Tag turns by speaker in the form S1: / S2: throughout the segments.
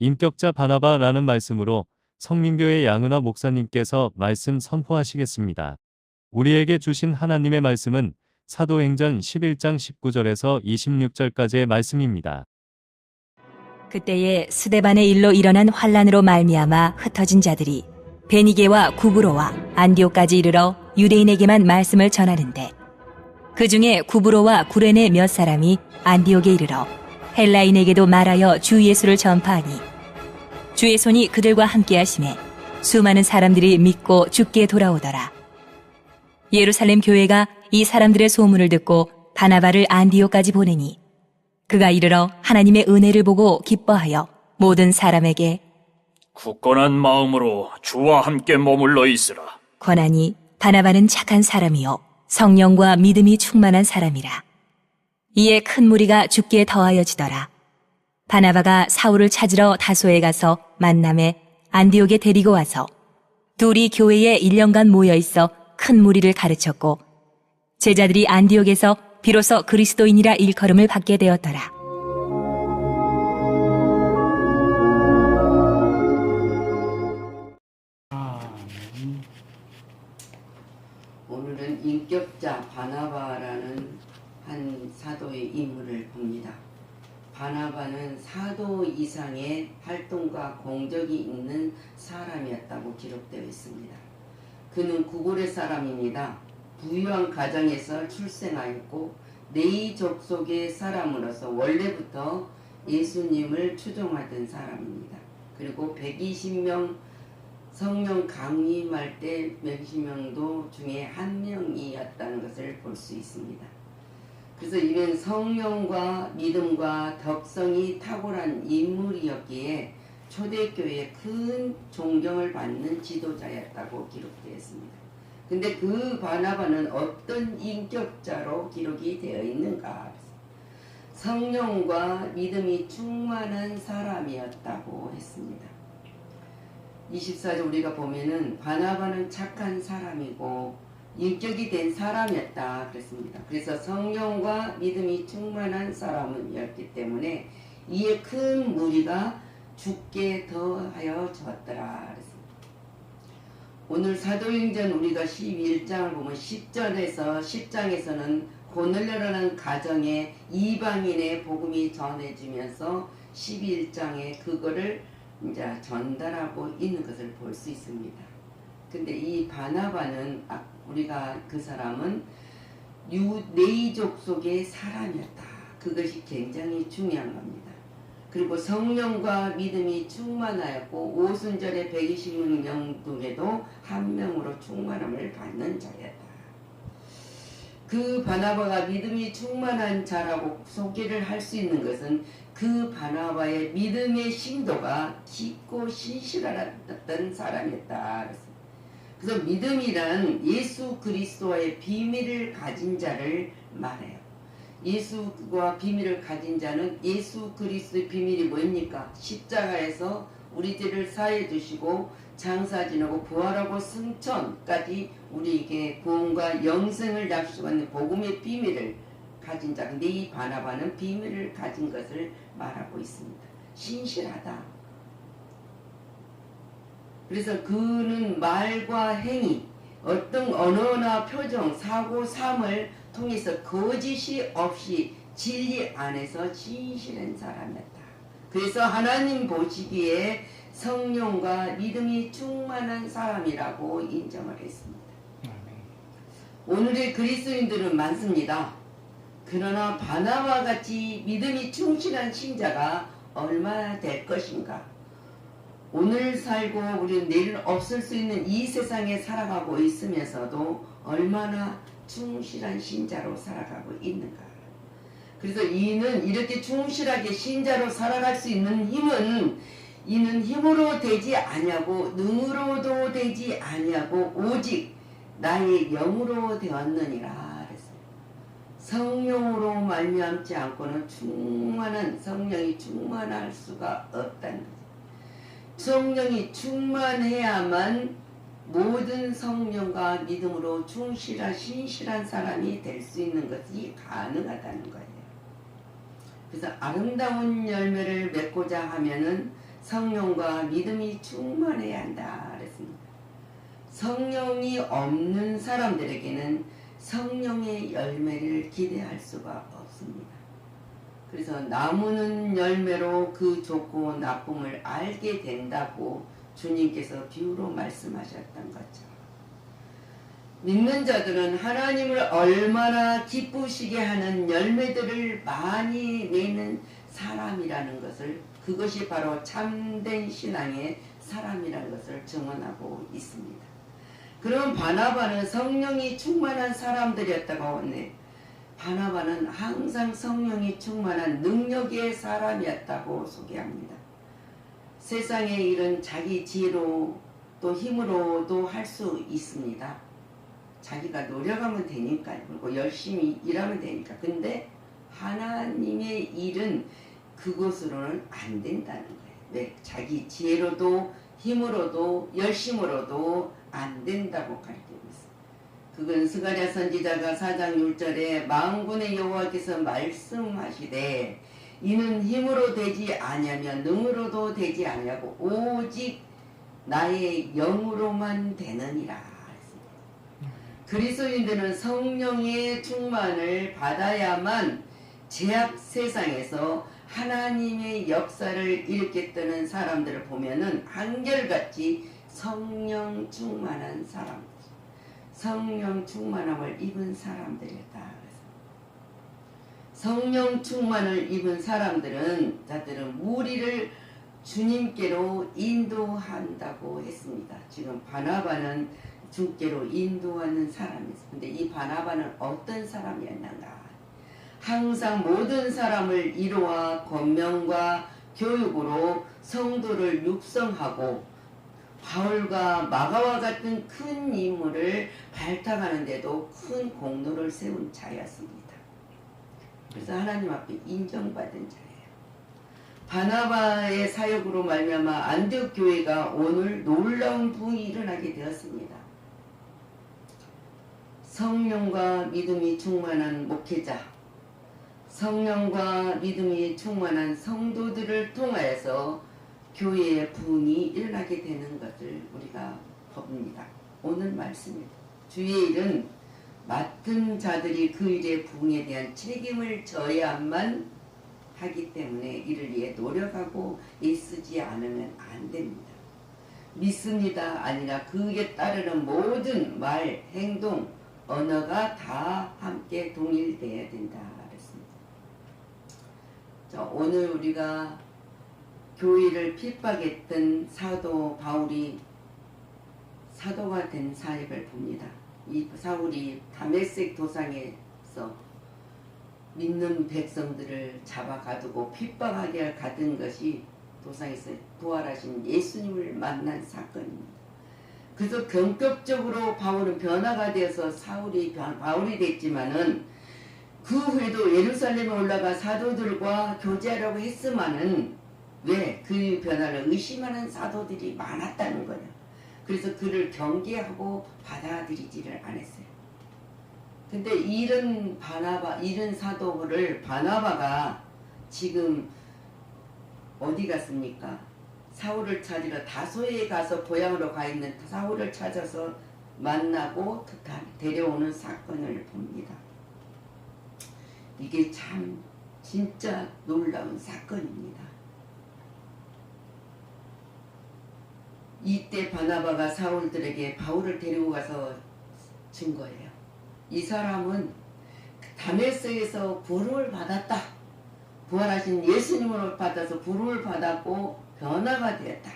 S1: 인격자 바나바라는 말씀으로 성민교회 양은화 목사님께서 말씀 선포하시겠습니다. 우리에게 주신 하나님의 말씀은 사도행전 11장 19절에서 26절까지의 말씀입니다.
S2: 그때에 스데반의 일로 일어난 환란으로 말미암아 흩어진 자들이 베니게와 구브로와 안디오까지 이르러 유대인에게만 말씀을 전하는데 그 중에 구브로와 구레네 몇 사람이 안디옥에 이르러 헬라인에게도 말하여 주 예수를 전파하니 주의 손이 그들과 함께 하심에 수많은 사람들이 믿고 죽게 돌아오더라. 예루살렘 교회가 이 사람들의 소문을 듣고 바나바를 안디옥까지 보내니 그가 이르러 하나님의 은혜를 보고 기뻐하여 모든 사람에게
S3: 굳건한 마음으로 주와 함께 머물러 있으라.
S2: 권하니 바나바는 착한 사람이요 성령과 믿음이 충만한 사람이라. 이에 큰 무리가 죽기에 더하여지더라. 바나바가 사울을 찾으러 다소에 가서 만남에 안디옥에 데리고 와서 둘이 교회에 1년간 모여 있어 큰 무리를 가르쳤고 제자들이 안디옥에서 비로소 그리스도인이라 일컬음을 받게 되었더라.
S4: 바나바는 사도 이상의 활동과 공적이 있는 사람이었다고 기록되어 있습니다. 그는 구골의 사람입니다. 부유한 가정에서 출생하였고 네이 족속의 사람으로서 원래부터 예수님을 추종하던 사람입니다. 그리고 120명 성령 강림할 때 몇십 명도 중에 한 명이었다는 것을 볼 수 있습니다. 그래서 이는 성령과 믿음과 덕성이 탁월한 인물이었기에 초대교회에 큰 존경을 받는 지도자였다고 기록되어 있습니다. 근데 그 바나바는 어떤 인격자로 기록이 되어 있는가? 성령과 믿음이 충만한 사람이었다고 했습니다. 24절 우리가 보면은 바나바는 착한 사람이고 인격이 된 사람이었다 그랬습니다. 그래서 성령과 믿음이 충만한 사람이었기 때문에 이에 큰 무리가 죽게 더하여 졌더라 그랬습니다. 오늘 사도행전 우리가 11장을 보면 10절에서 10장에서는 고넬료라는 가정에 이방인의 복음이 전해지면서 11장에 그거를 이제 전달하고 있는 것을 볼 수 있습니다. 근데 이 바나바는 아, 우리가 그 사람은 유네이족 속의 사람이었다. 그것이 굉장히 중요한 겁니다. 그리고 성령과 믿음이 충만하였고 오순절의 120명 중에도 한 명으로 충만함을 받는 자였다. 그 바나바가 믿음이 충만한 자라고 소개를 할 수 있는 것은 그 바나바의 믿음의 심도가 깊고 신실했던 사람이었다. 그래서 믿음이란 예수 그리스도와의 비밀을 가진 자를 말해요. 예수와 비밀을 가진 자는 예수 그리스도의 비밀이 뭡니까? 십자가에서 우리들을 사해 주시고 장사 지나고 부활하고 승천까지 우리에게 구원과 영생을 약속하는 복음의 비밀을 가진 자. 근데 이 바나바는 비밀을 가진 것을 말하고 있습니다. 신실하다. 그래서 그는 말과 행위, 어떤 언어나 표정, 사고, 삶을 통해서 거짓이 없이 진리 안에서 진실한 사람이었다. 그래서 하나님 보시기에 성령과 믿음이 충만한 사람이라고 인정을 했습니다. 오늘의 그리스도인들은 많습니다. 그러나 바나와 같이 믿음이 충실한 신자가 얼마나 될 것인가? 오늘 살고 우리는 내일 없을 수 있는 이 세상에 살아가고 있으면서도 얼마나 충실한 신자로 살아가고 있는가. 그래서 이는 이렇게 충실하게 신자로 살아갈 수 있는 힘은 이는 힘으로 되지 아니하고 능으로도 되지 아니하고 오직 나의 영으로 되었느니라 그랬어요. 성령으로 말미암지 않고는 충만한 성령이 충만할 수가 없다는 거죠. 성령이 충만해야만 모든 성령과 믿음으로 충실한 신실한 사람이 될 수 있는 것이 가능하다는 거예요. 그래서 아름다운 열매를 맺고자 하면은 성령과 믿음이 충만해야 한다 그랬습니다. 성령이 없는 사람들에게는 성령의 열매를 기대할 수가 없습니다. 그래서 나무는 열매로 그 좋고 나쁨을 알게 된다고 주님께서 비유로 말씀하셨던 거죠. 믿는 자들은 하나님을 얼마나 기쁘시게 하는 열매들을 많이 내는 사람이라는 것을 그것이 바로 참된 신앙의 사람이라는 것을 증언하고 있습니다. 그럼 바나바는 성령이 충만한 사람들이었다고. 바나바는 항상 성령이 충만한 능력의 사람이었다고 소개합니다. 세상의 일은 자기 지혜로 또 힘으로도 할 수 있습니다. 자기가 노력하면 되니까요. 그리고 열심히 일하면 되니까. 근데 하나님의 일은 그것으로는 안 된다는 거예요. 왜? 자기 지혜로도 힘으로도 열심으로도 안 된다고 가르치고 있어요. 그건 스가랴 선지자가 4장 6절에 망군의 여호와께서 말씀하시되 이는 힘으로 되지 아니하며 능으로도 되지 아니하고 오직 나의 영으로만 되느니라. 그리스도인들은 성령의 충만을 받아야만 제약 세상에서 하나님의 역사를 일으켰다는 사람들을 보면은 한결같이 성령 충만한 사람, 성령 충만함을 입은 사람들이다. 성령 충만을 입은 사람들은 자들은 무리를 주님께로 인도한다고 했습니다. 지금 바나바는 주께로 인도하는 사람이었어요. 근데 이 바나바는 어떤 사람이었는가? 항상 모든 사람을 이로와 권명과 교육으로 성도를 육성하고 바울과 마가와 같은 큰 인물을 발탁하는데도 큰 공로를 세운 자였습니다. 그래서 하나님 앞에 인정받은 자예요. 바나바의 사역으로 말미암아 안디옥 교회가 오늘 놀라운 부흥이 일어나게 되었습니다. 성령과 믿음이 충만한 목회자, 성령과 믿음이 충만한 성도들을 통하여서 교회의 부흥이 일어나게 되는 것을 우리가 봅니다. 오늘 말씀입니다. 주의 일은 맡은 자들이 그 일의 부흥에 대한 책임을 져야만 하기 때문에 이를 위해 노력하고 애쓰지 않으면 안 됩니다. 믿습니다 아니라 그에 따르는 모든 말, 행동, 언어가 다 함께 동일돼야 된다 그랬습니다. 자, 오늘 우리가 교회를 핍박했던 사도 바울이 사도가 된 사역을 봅니다. 이 사울이 다메섹 도상에서 믿는 백성들을 잡아 가두고 핍박하게 가던 것이 도상에서 부활하신 예수님을 만난 사건입니다. 그래서 본격적으로 바울은 변화가 되어서 사울이 변- 바울이 됐지만은 그 후에도 예루살렘에 올라가 사도들과 교제하려고 했으마는 왜 그 변화를 의심하는 사도들이 많았다는 거예요. 그래서 그를 경계하고 받아들이지를 않았어요. 근데 이런 바나바, 이런 사도를 바나바가 지금 어디 갔습니까? 사울을 찾으러 다소에 가서 고향으로 가 있는 사울을 찾아서 만나고 다- 데려오는 사건을 봅니다. 이게 참 진짜 놀라운 사건입니다. 이때 바나바가 사울들에게 바울을 데리고 가서 준 거예요. 이 사람은 다메섹에서 부름을 받았다. 부활하신 예수님으로 받아서 부름을 받았고 변화가 되었다.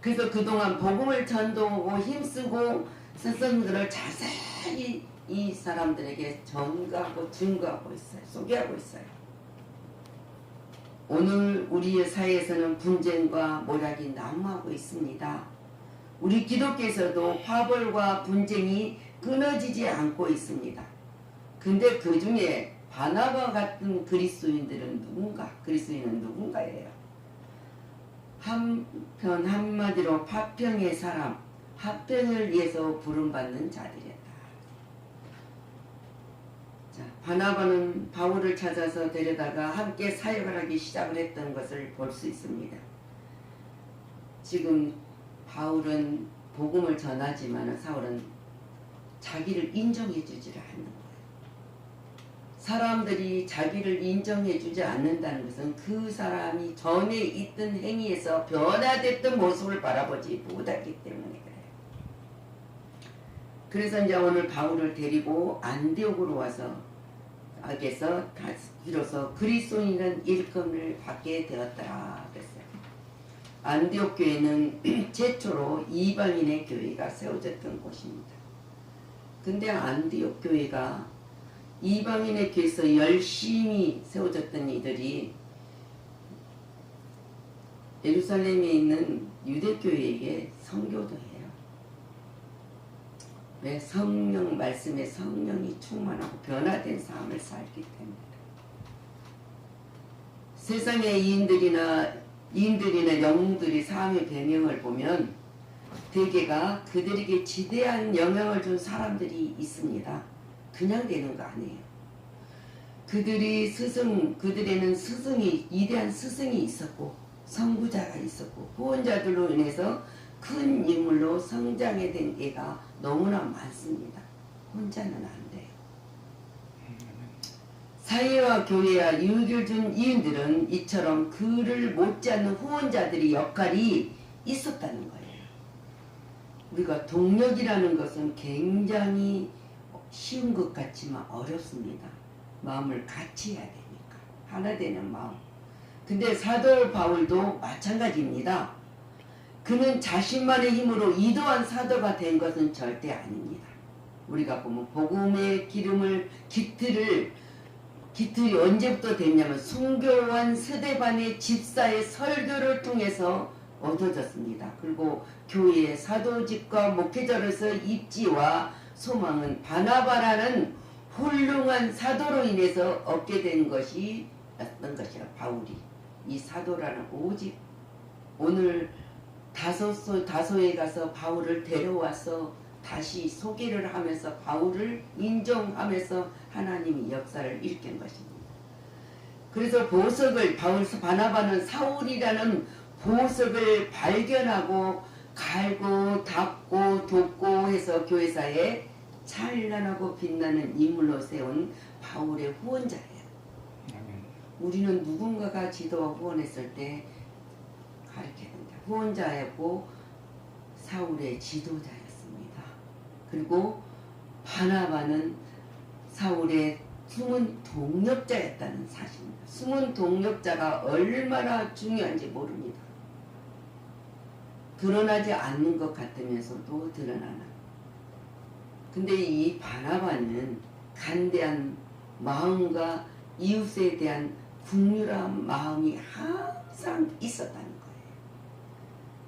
S4: 그래서 그동안 복음을 전도하고 힘쓰고 스승들을 자세히 이 사람들에게 전가하고 증거하고 있어요. 소개하고 있어요. 오늘 우리의 사회에서는 분쟁과 모략이 난무하고 있습니다. 우리 기독교에서도 화벌과 분쟁이 끊어지지 않고 있습니다. 근데 그 중에 바나바 같은 그리스도인들은 누군가? 그리스도인은 누군가예요? 한편 한마디로 파평의 사람, 합평을 위해서 부름받는 자들이었다. 자, 바나바는 바울을 찾아서 데려다가 함께 사역을 하기 시작을 했던 것을 볼 수 있습니다. 지금 바울은 복음을 전하지만 사울은 자기를 인정해 주지를 않는. 사람들이 자기를 인정해 주지 않는다는 것은 그 사람이 전에 있던 행위에서 변화됐던 모습을 바라보지 못하기 때문에 그래요. 그래서 이제 오늘 바울을 데리고 안디옥으로 와서 악에서 다 비로소 그리스도인이라는 일감을 받게 되었더라 그랬어요. 안디옥 교회는 최초로 이방인의 교회가 세워졌던 곳입니다. 근데 안디옥 교회가 이방인의 교회에서 열심히 세워졌던 이들이 예루살렘에 있는 유대교회에게 선교도 해요. 왜 성령 말씀에 성령이 충만하고 변화된 삶을 살기 때문에 세상의 이인들이나 이인들이나 영웅들이 삶의 배경을 보면 대개가 그들에게 지대한 영향을 준 사람들이 있습니다. 그냥 되는 거 아니에요. 그들이 스승, 그들에는 스승이, 위대한 스승이 있었고, 선구자가 있었고, 후원자들로 인해서 큰 인물로 성장해 된 애가 너무나 많습니다. 혼자는 안 돼요. 사회와 교회와 유익을 준 이인들은 이처럼 그를 못지않는 후원자들의 역할이 있었다는 거예요. 우리가 동력이라는 것은 굉장히 쉬운 것 같지만 어렵습니다. 마음을 같이 해야 되니까. 하나 되는 마음. 근데 사도 바울도 마찬가지입니다. 그는 자신만의 힘으로 이도한 사도가 된 것은 절대 아닙니다. 우리가 보면 복음의 기름을 기틀을 기틀이 언제부터 됐냐면 순교한 스데반의 집사의 설교를 통해서 얻어졌습니다. 그리고 교회의 사도직과 목회자로서 입지와 소망은 바나바라는 훌륭한 사도로 인해서 얻게 된 것이 었던 것이라 바울이 이 사도라는 오직 오늘 다소서 다소에 가서 바울을 데려와서 다시 소개를 하면서 바울을 인정하면서 하나님이 역사를 일으킨 것입니다. 그래서 보석을 바울 바나바는 사울이라는 보석을 발견하고 갈고 닦고 돕고 해서 교회사에 찬란하고 빛나는 인물로 세운 바울의 후원자예요. 우리는 누군가가 지도와 후원했을 때 된다. 후원자였고 사울의 지도자였습니다. 그리고 바나바는 사울의 숨은 동력자였다는 사실입니다. 숨은 동력자가 얼마나 중요한지 모릅니다. 드러나지 않는 것 같으면서도 드러나는. 근데 이 바나바는 간대한 마음과 이웃에 대한 국률한 마음이 항상 있었다는.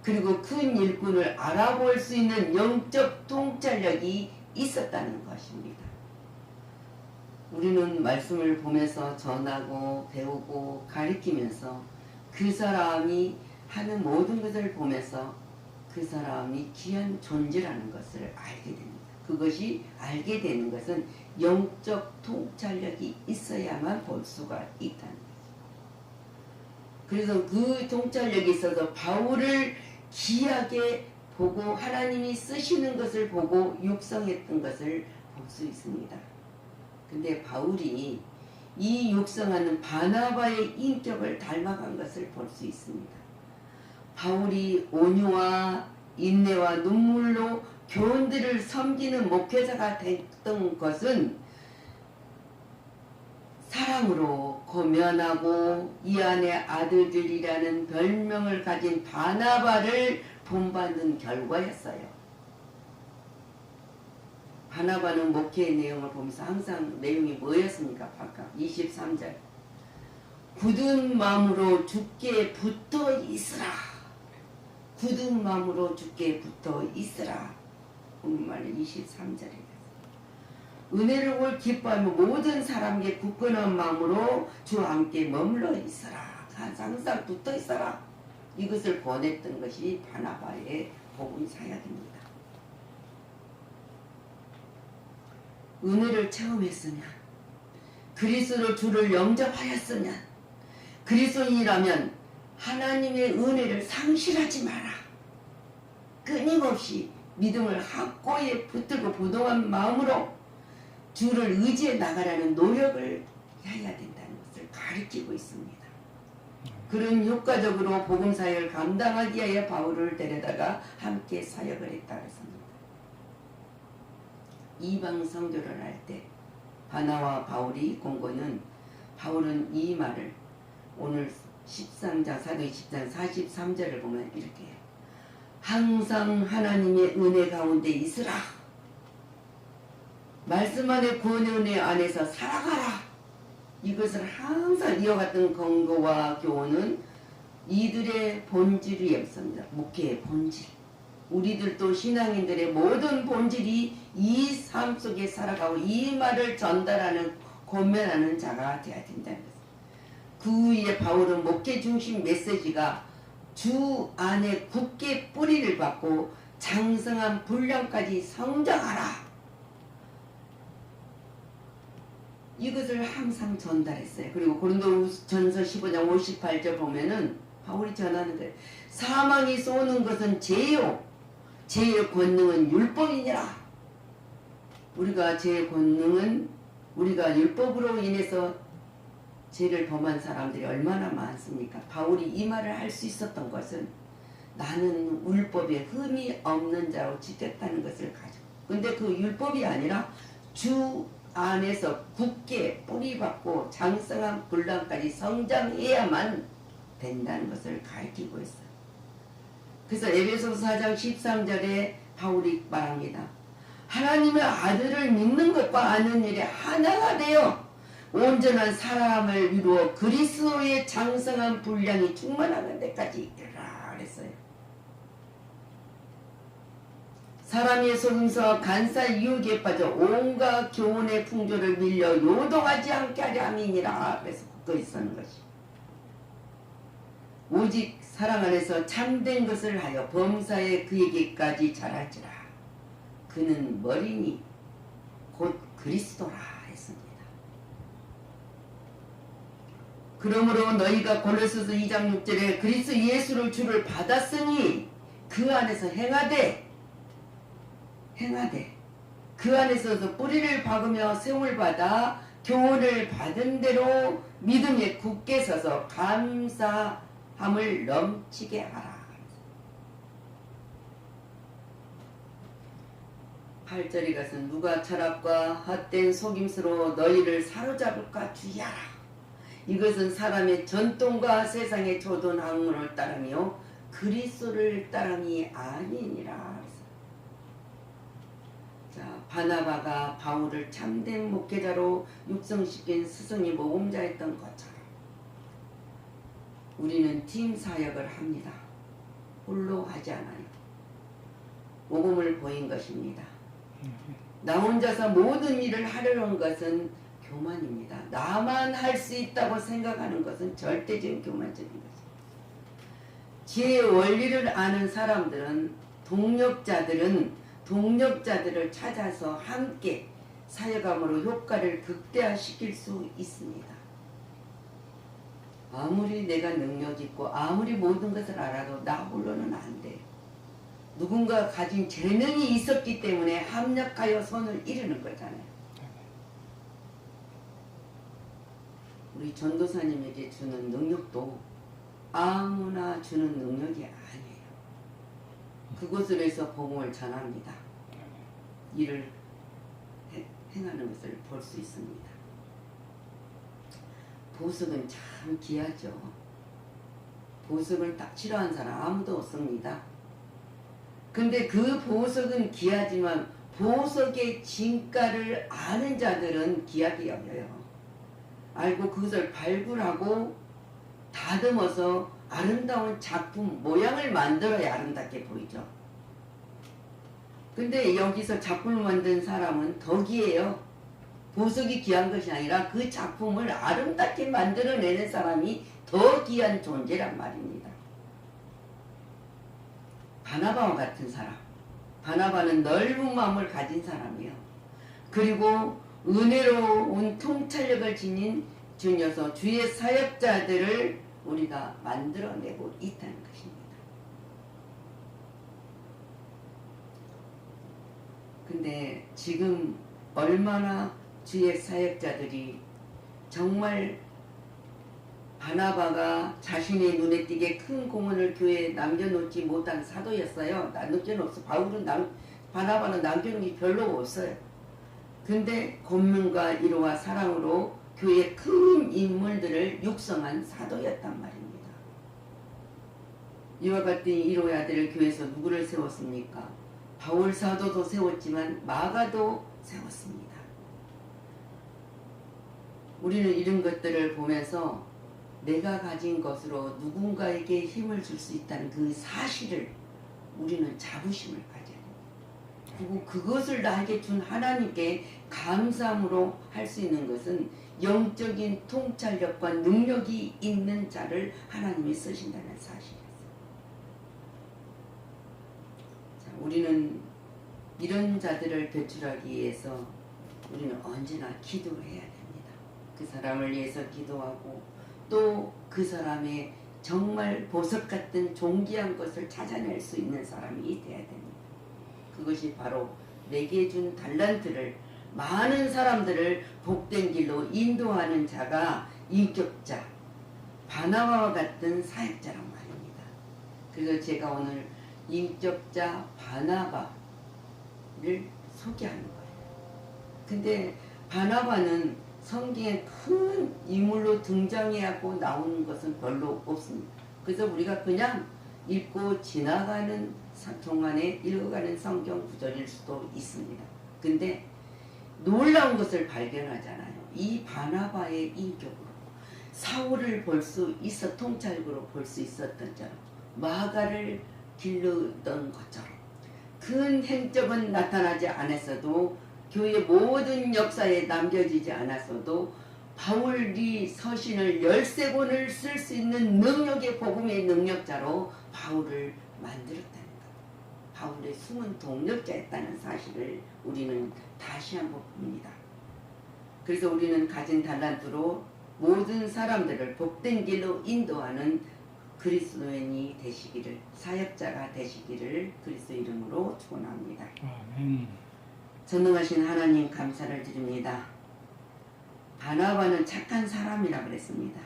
S4: 그리고 큰 일꾼을 알아볼 수 있는 영적 통찰력이 있었다는 것입니다. 우리는 말씀을 보면서 전하고 배우고 가리키면서 그 사람이 하는 모든 것을 보면서 그 사람이 귀한 존재라는 것을 알게 됩니다. 그것이 알게 되는 것은 영적 통찰력이 있어야만 볼 수가 있다는 거죠. 그래서 그 통찰력이 있어서 바울을 귀하게 보고 하나님이 쓰시는 것을 보고 육성했던 것을 볼 수 있습니다. 근데 바울이 이 육성하는 바나바의 인격을 닮아간 것을 볼 수 있습니다. 바울이 온유와 인내와 눈물로 교원들을 섬기는 목회자가 됐던 것은 사랑으로 고면하고 이 안의 아들들이라는 별명을 가진 바나바를 본받는 결과였어요. 바나바는 목회의 내용을 보면서 항상 내용이 뭐였습니까? 각각 23절 굳은 마음으로 죽게 붙어 있으라 굳은 마음으로 죽게 붙어 있으라 본말로 23절에 은혜를 올 기뻐하며 모든 사람에게 굳건한 마음으로 주와 함께 머물러 있으라 항상 붙어 있어라 이것을 보냈던 것이 바나바의 복음 사역입니다. 은혜를 체험했으면 그리스도 주를 영접하였으면 그리스도인이라면 하나님의 은혜를 상실하지 마라. 끊임없이 믿음을 확고히 붙들고 부동한 마음으로 주를 의지해 나가라는 노력을 해야 된다는 것을 가르치고 있습니다. 그런 효과적으로 복음 사역을 감당하기 위하여 바울을 데려다가 함께 사역을 했다 그랬습니다. 이방 성교를 할 때 바나와 바울이 공고는 바울은 이 말을 오늘 13장 사도 10장 43절을 보면 이렇게 해요. 항상 하나님의 은혜 가운데 있으라. 말씀 안에 구원의 안에서 살아가라. 이것을 항상 이어갔던 권고와 교훈은 이들의 본질이었습니다. 목회의 본질. 우리들도 신앙인들의 모든 본질이 이 삶 속에 살아가고 이 말을 전달하는 권면하는 자가 되어야 된다는 것. 그 위에 바울은 목회 중심 메시지가 주 안에 굳게 뿌리를 받고 장성한 분량까지 성장하라. 이것을 항상 전달했어요. 그리고 고린도전서 15장 58절 보면은 바울이 전하는 거예요. 사망이 쏘는 것은 죄요. 죄의 권능은 율법이니라. 우리가 죄의 권능은 우리가 율법으로 인해서 죄를 범한 사람들이 얼마나 많습니까? 바울이 이 말을 할 수 있었던 것은 나는 율법에 흠이 없는 자로 지켰다는 것을 가지고 근데 그 율법이 아니라 주 안에서 굳게 뿌리받고 장성한 분란까지 성장해야만 된다는 것을 가르치고 있어요. 그래서 에베소서 4장 13절에 바울이 말합니다. 하나님의 아들을 믿는 것과 아는 일에 하나가 되어 온전한 사람을 이루어 그리스도의 장성한 분량이 충만하는 데까지 이르라 그랬어요. 사람의 속임수와 간사 유혹에 빠져 온갖 교훈의 풍조를 밀려 요동하지 않게 하려 함이니라. 그래서 굳건히 쓰는 것이. 오직 사랑 안에서 참된 것을 하여 범사에 그에게까지 자랄지라. 그는 머리니 곧 그리스도라 했습니다. 그러므로 너희가 골로새서 2장 6절에 그리스도 예수를 주를 받았으니 그 안에서 행하되 행하되 그 안에서도 뿌리를 박으며 세움을 받아 교훈을 받은 대로 믿음에 굳게 서서 감사함을 넘치게 하라. 8절에 가서 누가 철학과 헛된 속임수로 너희를 사로잡을까 주의하라. 이것은 사람의 전통과 세상의 조돈 학문을 따르며 그리스도를 따름이 아니니라. 자, 바나바가 바울을 참된 목회자로 육성시킨 스승이 모범자였던 것처럼 우리는 팀 사역을 합니다. 홀로 하지 않아요. 모범을 보인 것입니다. 나 혼자서 모든 일을 하려는 것은 교만입니다. 나만 할 수 있다고 생각하는 것은 절대적인 교만적인 것입니다. 제 원리를 아는 사람들은 동력자들은 동력자들을 찾아서 함께 사역함으로 효과를 극대화시킬 수 있습니다. 아무리 내가 능력 있고 아무리 모든 것을 알아도 나 홀로는 안 돼. 누군가 가진 재능이 있었기 때문에 합력하여 손을 이루는 거잖아요. 우리 전도사님에게 주는 능력도 아무나 주는 능력이 아니에요. 그곳을 해서 복음을 전합니다. 일을 해- 행하는 것을 볼 수 있습니다. 보석은 참 귀하죠. 보석을 딱 싫어하는 사람 아무도 없습니다. 근데 그 보석은 귀하지만 보석의 진가를 아는 자들은 귀하게 여겨요. 알고 그것을 발굴하고 다듬어서 아름다운 작품 모양을 만들어야 아름답게 보이죠. 근데 여기서 작품을 만든 사람은 덕이에요. 보석이 귀한 것이 아니라 그 작품을 아름답게 만들어내는 사람이 더 귀한 존재란 말입니다. 바나바와 같은 사람. 바나바는 넓은 마음을 가진 사람이요. 그리고 은혜로운 통찰력을 지닌 주녀서 주의 사역자들을 우리가 만들어내고 있다는 것입니다. 근데 지금 얼마나 주의 사역자들이 정말 바나바가 자신의 눈에 띄게 큰 공헌을 교회에 남겨놓지 못한 사도였어요. 남겨놓았어. 바울은 남, 바나바는 남겨놓은 게 별로 없어요. 근데 권능과 이로와 사랑으로 교회의 큰 인물들을 육성한 사도였단 말입니다. 이와 같은 이로의 아들을 교회에서 누구를 세웠습니까? 바울 사도도 세웠지만 마가도 세웠습니다. 우리는 이런 것들을 보면서 내가 가진 것으로 누군가에게 힘을 줄 수 있다는 그 사실을 우리는 자부심을 가져야 됩니다. 그리고 그것을 나에게 준 하나님께 감사함으로 할 수 있는 것은 영적인 통찰력과 능력이 있는 자를 하나님이 쓰신다는 사실이었어요. 자, 우리는 이런 자들을 배출하기 위해서 우리는 언제나 기도해야 됩니다. 그 사람을 위해서 기도하고 또 그 사람의 정말 보석 같은 존귀한 것을 찾아낼 수 있는 사람이 돼야 됩니다. 그것이 바로 내게 준 달란트를 많은 사람들을 복된 길로 인도하는 자가 인격자, 바나바와 같은 사역자란 말입니다. 그래서 제가 오늘 인격자 바나바를 소개하는 거예요. 근데 바나바는 성경에 큰 인물로 등장하고 나오는 것은 별로 없습니다. 그래서 우리가 그냥 읽고 지나가는 사- 동안에 읽어가는 성경 구절일 수도 있습니다. 근데 놀라운 것을 발견하잖아요. 이 바나바의 인격으로 사울을 볼 수 있어 통찰적으로 볼 수 있었던 자로 마가를 기르던 것처럼 큰 행적은 나타나지 않았어도 교회 모든 역사에 남겨지지 않았어도 바울이 서신을 열세 권을 쓸 수 있는 능력의 복음의 능력자로 바울을 만들었다는 것. 바울의 숨은 동력자였다는 사실을 우리는 다시 한번 봅니다. 그래서 우리는 가진 달란트로 모든 사람들을 복된 길로 인도하는 그리스도인이 되시기를 사역자가 되시기를 그리스도 이름으로 축원합니다.
S5: 아멘.
S4: 전능하신 하나님 감사를 드립니다. 바나바는 착한 사람이라 그랬습니다.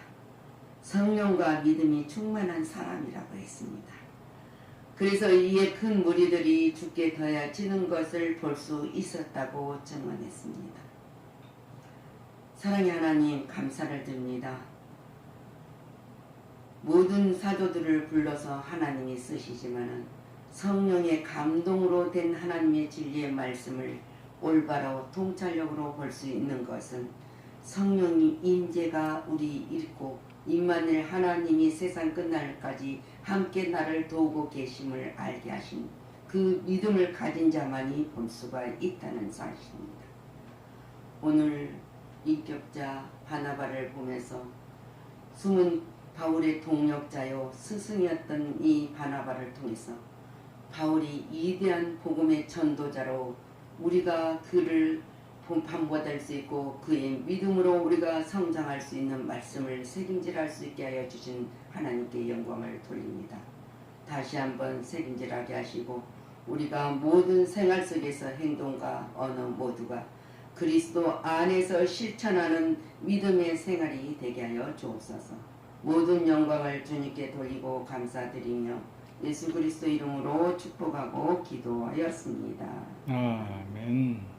S4: 성령과 믿음이 충만한 사람이라고 했습니다. 그래서 이에 큰 무리들이 죽게 더해지는 것을 볼 수 있었다고 증언했습니다. 사랑의 하나님 감사를 드립니다. 모든 사도들을 불러서 하나님이 쓰시지만은 성령의 감동으로 된 하나님의 진리의 말씀을 올바로 통찰력으로 볼 수 있는 것은 성령님 임재가 우리 읽고 임마늘 하나님이 세상 끝날까지 함께 나를 도우고 계심을 알게 하신 그 믿음을 가진 자만이 볼 수가 있다는 사실입니다. 오늘 인격자 바나바를 보면서 숨은 바울의 동력자요 스승이었던 이 바나바를 통해서 바울이 위대한 복음의 전도자로 우리가 그를 본판받을 수 있고 그의 믿음으로 우리가 성장할 수 있는 말씀을 책임질할 수 있게 하여 주신 하나님께 영광을 돌립니다. 다시 한번 책임질하게 하시고 우리가 모든 생활 속에서 행동과 언어 모두가 그리스도 안에서 실천하는 믿음의 생활이 되게 하여 주옵소서. 모든 영광을 주님께 돌리고 감사드리며 예수 그리스도 이름으로 축복하고 기도하였습니다.
S5: 아멘.